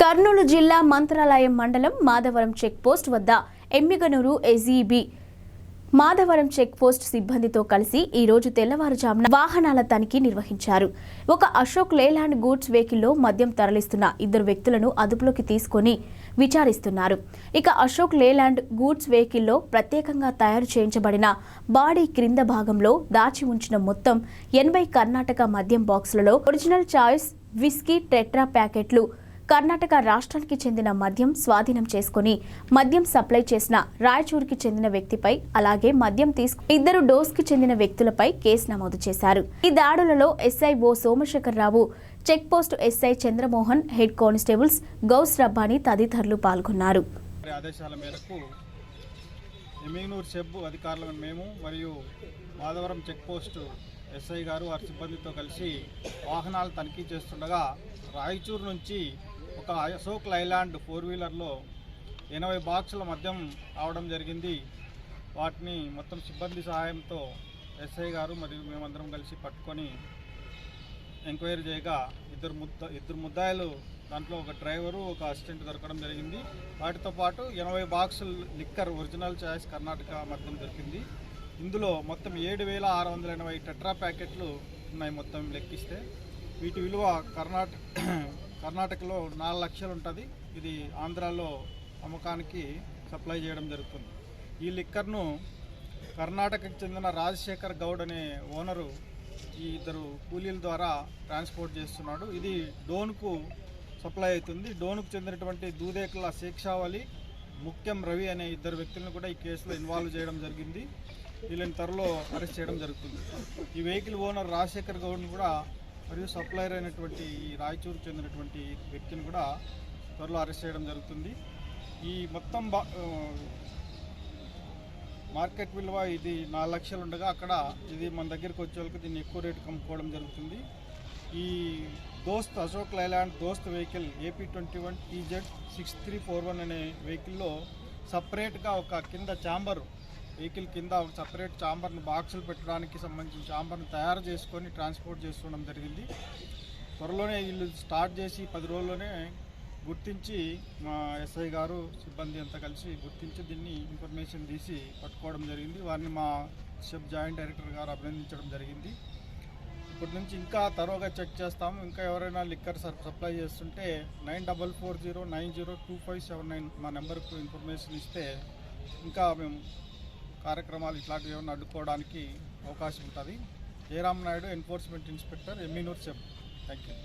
కర్నూలు జిల్లా మంత్రాలయం మండలం మాధవరం చెక్పోస్ట్ వద్ద Yemmiganur SEB Madhavaram check post సిబ్బందితో కలిసి ఈ రోజు తెల్లవారుజామున వాహనాల తనిఖీ నిర్వహించారు. ఒక అశోక్ లేలాండ్ గూడ్స్ వెహికల్లో మద్యం తరలిస్తున్న ఇద్దరు వ్యక్తులను అదుపులోకి తీసుకొని విచారిస్తున్నారు. ఇక అశోక్ లేలాండ్ గూడ్స్ వెహికల్లో ప్రత్యేకంగా తయారు చేయించబడిన బాడీ క్రింద భాగంలో దాచి ఉంచిన మొత్తం ఎనభై కర్ణాటక మద్యం బాక్సులలో ఒరిజినల్ చాయిస్ విస్కీ టెట్రా ప్యాకెట్లు కర్ణాటక రాష్ట్రానికి చెందిన మద్యం స్వాధీనం చేసుకుని మద్యం సప్లై చేసిన రాయచూరుకి చెందిన వ్యక్తిపై అలాగే మద్యం తీసుకు ఇద్దరు డోస్కి చెందిన వ్యక్తులపై కేసు నమోదు చేశారు. ఈ దాడులలో SI O Somasekhar Rao check post SI Chandramohan head constables Gouse Rabbani తదితరులు పాల్గొన్నారు. ఆదేశాల మేరకు ఎమిగ్నూర్ అధికారులు మేము మరియు మాధవరం చెక్పోస్టు ఎస్ఐ గారు వారి సిబ్బందితో కలిసి వాహనాలు తనిఖీ చేస్తుండగా రాయచూరు నుంచి ఒక అశోక్ లైలాండ్ ఫోర్ వీలర్లో ఎనభై బాక్సుల మద్యం రావడం జరిగింది. వాటిని మొత్తం సిబ్బంది సహాయంతో ఎస్ఐ గారు మరియు మేమందరం కలిసి పట్టుకొని ఎంక్వైరీ చేయగా ఇద్దరు ముద్ద ఇద్దరు ముద్దాయిలు దాంట్లో ఒక డ్రైవరు ఒక అసిస్టెంట్ దొరకడం జరిగింది. వాటితో పాటు ఎనభై బాక్సులు లిక్కర్ ఒరిజినల్ చాయిస్ కర్ణాటక మద్యం దొరికింది. ఇందులో మొత్తం ఏడు వేల ఆరు వందల ఎనభై టెట్రా ప్యాకెట్లు ఉన్నాయి మొత్తం లెక్కిస్తే. వీటి విలువ కర్ణాటక కర్ణాటకలో నాలుగు లక్షలు ఉంటుంది. ఇది ఆంధ్రాలో అమ్మకానికి సప్లై చేయడం జరుగుతుంది. ఈ లిక్కర్ను కర్ణాటకకు చెందిన రాజశేఖర్ గౌడ్ అనే ఓనరు ఈ ఇద్దరు కూలీల ద్వారా ట్రాన్స్పోర్ట్ చేస్తున్నాడు. ఇది డోన్కు సప్లై అవుతుంది. డోన్కు చెందినటువంటి దూదేకుల శేక్షావళి ముఖ్యం రవి అనే ఇద్దరు వ్యక్తులను కూడా ఈ కేసులో ఇన్వాల్వ్ చేయడం జరిగింది. వీళ్ళని త్వరలో అరెస్ట్ చేయడం జరుగుతుంది. ఈ వెహికల్ ఓనర్ రాజశేఖర్ గౌడ్ని కూడా మరియు సప్లైర్ అయినటువంటి ఈ రాయచూరుకు చెందినటువంటి వ్యక్తిని కూడా త్వరలో అరెస్ట్ చేయడం జరుగుతుంది. ఈ మొత్తం బా మార్కెట్ విలువ ఇది నాలుగు లక్షలు ఉండగా అక్కడ ఇది మన దగ్గరికి వచ్చే వాళ్ళకి దీన్ని ఎక్కువ రేటు కమ్ముకోవడం జరుగుతుంది. ఈ Dost Ashok Leyland Dost vehicle AP twenty one TZ six three four one అనే వెహికల్లో సపరేట్గా ఒక కింద ఛాంబర్ వెహికల్ కింద ఒక సపరేట్ ఛాంబర్ని బాక్సులు పెట్టడానికి సంబంధించిన చాంబర్ను తయారు చేసుకొని ట్రాన్స్పోర్ట్ చేసుకోవడం జరిగింది. త్వరలోనే వీళ్ళు స్టార్ట్ చేసి పది రోజుల్లోనే గుర్తించి మా ఎస్ఐ గారు సిబ్బంది అంతా కలిసి గుర్తించి దీన్ని ఇన్ఫర్మేషన్ తీసి పట్టుకోవడం జరిగింది. వారిని మా షెఫ్ జాయింట్ డైరెక్టర్ గారు అభినందించడం జరిగింది. ఇప్పటి నుంచి ఇంకా తరోగా చెక్ చేస్తాము. ఇంకా ఎవరైనా లిక్కర్ సప్లై చేస్తుంటే nine double four zero nine zero two five seven nine మా నెంబర్కు ఇన్ఫర్మేషన్ ఇస్తే ఇంకా మేము కార్యక్రమాలు ఇట్లాంటివి ఏమైనా అడ్డుకోవడానికి అవకాశం ఉంటుంది. Jayaram Naidu enforcement inspector Emminur SEB thank you